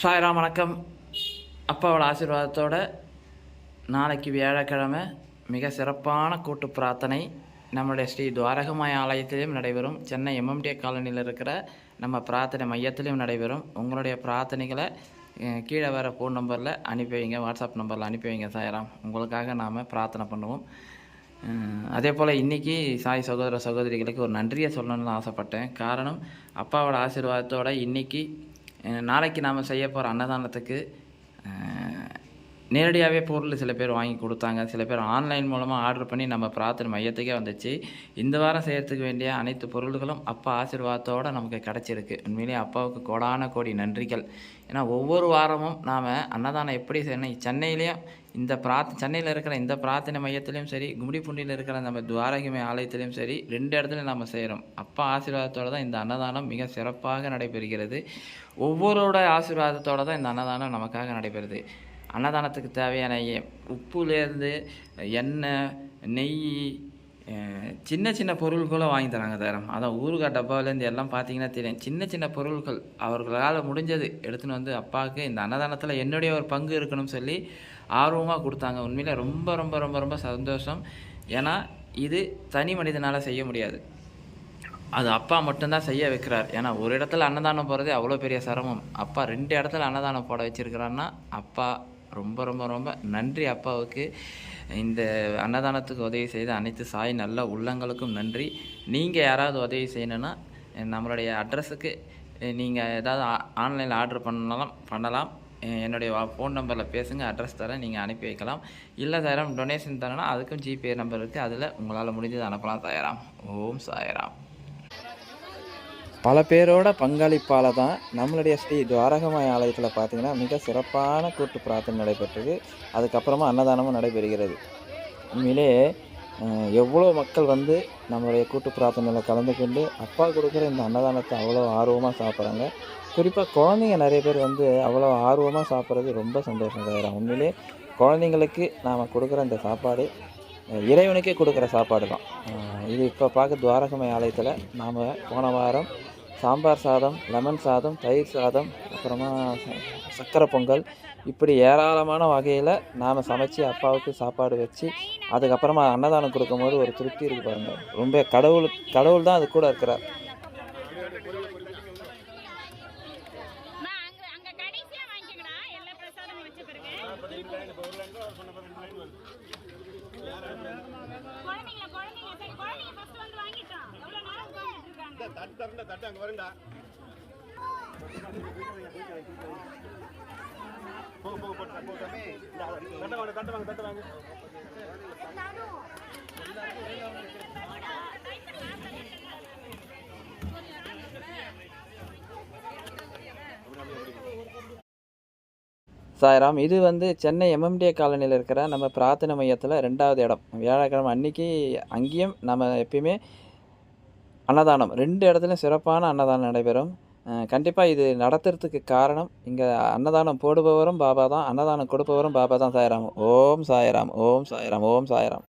சாய்ராம் வணக்கம். அப்பாவோட ஆசீர்வாதத்தோடு நாளைக்கு வியாழக்கிழமை மிக சிறப்பான கூட்டு பிரார்த்தனை நம்மளுடைய ஸ்ரீ துவாரகமாய ஆலயத்திலையும் நடைபெறும். சென்னை எம்எம்டிஏ காலனியில் இருக்கிற நம்ம பிரார்த்தனை மையத்திலையும் நடைபெறும். உங்களுடைய பிரார்த்தனைகளை கீழே வர ஃபோன் நம்பரில் அனுப்பி வைங்க வாட்ஸ்அப் நம்பரில் அனுப்பி வைங்க சாய்ராம். உங்களுக்காக நாம் பிரார்த்தனை பண்ணுவோம். அதே போல் இன்றைக்கி சாய் சகோதர சகோதரிகளுக்கு ஒரு நன்றியை சொல்லணும்னு ஆசைப்பட்டேன். காரணம் அப்பாவோட ஆசீர்வாதத்தோடு இன்றைக்கி நாளைக்கு நாம் செய்ய போகிற அன்னதானத்துக்கு நேரடியாகவே பொருள் சில பேர் வாங்கி கொடுத்தாங்க. சில பேர் ஆன்லைன் மூலமாக ஆர்டர் பண்ணி நம்ம பிரார்த்தனை மையத்துக்கே வந்துச்சு. இந்த வாரம் செய்கிறதுக்கு வேண்டிய அனைத்து பொருள்களும் அப்பா ஆசீர்வாதத்தோடு நமக்கு கிடச்சிருக்கு. உண்மையிலேயே அப்பாவுக்கு கோடான கோடி நன்றிகள். ஏன்னா ஒவ்வொரு வாரமும் நாம் அன்னதானம் எப்படி செய்யணும்? சென்னையிலையும் இந்த பிரார்த்த சென்னையில் இருக்கிற இந்த பிரார்த்தனை மையத்திலையும் சரி கும்மிடிப்பூண்டியில் இருக்கிற நம்ம துவாரகிமை ஆலயத்திலையும் சரி ரெண்டு இடத்துலையும் நம்ம செய்கிறோம் அப்பா ஆசீர்வாதத்தோடு தான் இந்த அன்னதானம் மிக சிறப்பாக நடைபெறுகிறது. ஒவ்வொருவரோட ஆசீர்வாதத்தோடு தான் இந்த அன்னதானம் நமக்காக நடைபெறுது. அன்னதானத்துக்கு தேவையான உப்புலேருந்து எண்ணெய் நெய் சின்ன சின்ன பொருள்களும் வாங்கி தராங்க தரம் அதான் ஊறுகாய் டப்பாவிலேருந்து எல்லாம் பார்த்தீங்கன்னா தெரியும். சின்ன சின்ன பொருட்கள் அவர்களால் முடிஞ்சது எடுத்துன்னு வந்து அப்பாவுக்கு இந்த அன்னதானத்தில் என்னுடைய ஒரு பங்கு இருக்கணும்னு சொல்லி ஆர்வமாக கொடுத்தாங்க. உண்மையில் ரொம்ப ரொம்ப ரொம்ப ரொம்ப சந்தோஷம். ஏன்னா இது தனி மனிதனால் செய்ய முடியாது. அது அப்பா மட்டும்தான் செய்ய வைக்கிறார். ஏன்னா ஒரு இடத்துல அன்னதானம் போகிறதே அவ்வளோ பெரிய சிரமம். அப்பா ரெண்டு இடத்துல அன்னதானம் போட வச்சுருக்கிறான்னா அப்பா ரொம்ப ரொம்ப ரொம்ப நன்றி அப்பாவுக்கு. இந்த அன்னதானத்துக்கு உதவி செய்த அனைத்து சாய் நல்ல உள்ளங்களுக்கும் நன்றி. நீங்கள் யாராவது உதவி செய்யணுன்னா நம்மளுடைய அட்ரஸுக்கு நீங்கள் ஏதாவது ஆன்லைனில் ஆர்டர் பண்ணலாம் பண்ணலாம். என்னுடைய ஃபோன் நம்பரில் பேசுங்க அட்ரஸ் தரேன் நீங்கள் அனுப்பி வைக்கலாம். இல்லை சாயராம் டொனேஷன் தரேன்னா அதுக்கும் ஜிபே நம்பர் இருக்குது அதில் உங்களால் முடிஞ்சது அனுப்பலாம் சாயராம். ஓம் சாயராம். பல பேரோட பங்களிப்பால் தான் நம்மளுடைய ஸ்ரீ துவாரகமாய ஆலயத்தில் பார்த்தீங்கன்னா மிக சிறப்பான கூட்டு பிரார்த்தனை நடைபெற்றது. அதுக்கப்புறமா அன்னதானமும் நடைபெறுகிறது. உண்மையிலே எவ்வளோ மக்கள் வந்து நம்மளுடைய கூட்டு பிரார்த்தனையில் கலந்து கொண்டு அப்பா கொடுக்குற இந்த அன்னதானத்தை அவ்வளோ ஆர்வமாக சாப்பிட்றாங்க. குறிப்பாக குழந்தைங்க நிறைய பேர் வந்து அவ்வளோ ஆர்வமாக சாப்பிட்றது ரொம்ப சந்தோஷம் தவிர உண்மையிலே குழந்தைங்களுக்கு நாம் கொடுக்குற இந்த சாப்பாடு இறைவனுக்கே கொடுக்குற சாப்பாடு தான். இது இப்போ பார்க்க துவாரகமை ஆலயத்தில் நாம் போன வாரம் சாம்பார் சாதம் லெமன் சாதம் தயிர் சாதம் அப்புறமா ச- சக்கரை பொங்கல். இப்படி ஏராளமான வகையில் நாம் சமைச்சு அப்பாவுக்கு சாப்பாடு வச்சு அதுக்கப்புறமா அன்னதானம் கொடுக்கும்போது ஒரு திருப்தி இருக்கு பாருங்கள் ரொம்ப கடவுள் கடவுள் தான் அது கூட இருக்கிறார். அங்க கடைசியா எல்லா பிரசாதமும் வச்ச பிறகு. தட்டு தரண்டா தட்டு அங்கே வருண்டா போக போக போட்டு போக தம்பி. தட்ட வாங்க தட்ட வாங்க தட்ட வாங்க. சாய்ராம் இது வந்து சென்னை எம்எம்டிஏ காலனியில் இருக்கிற நம்ம பிரார்த்தனை மையத்தில் ரெண்டாவது இடம். வியாழக்கிழமை அன்னைக்கு அங்கேயும் நம்ம எப்பயுமே அன்னதானம். ரெண்டு இடத்துலையும் சிறப்பான அன்னதானம் நடைபெறும். கண்டிப்பாக இது நடத்துறதுக்கு காரணம் இங்கே அன்னதானம் போடுபவரும் பாபா தான் அன்னதானம் கொடுப்பவரும் பாபா தான் சாய்ராம். ஓம் சாய்ராம் ஓம் சாய்ராம் ஓம் சாய்ராம்.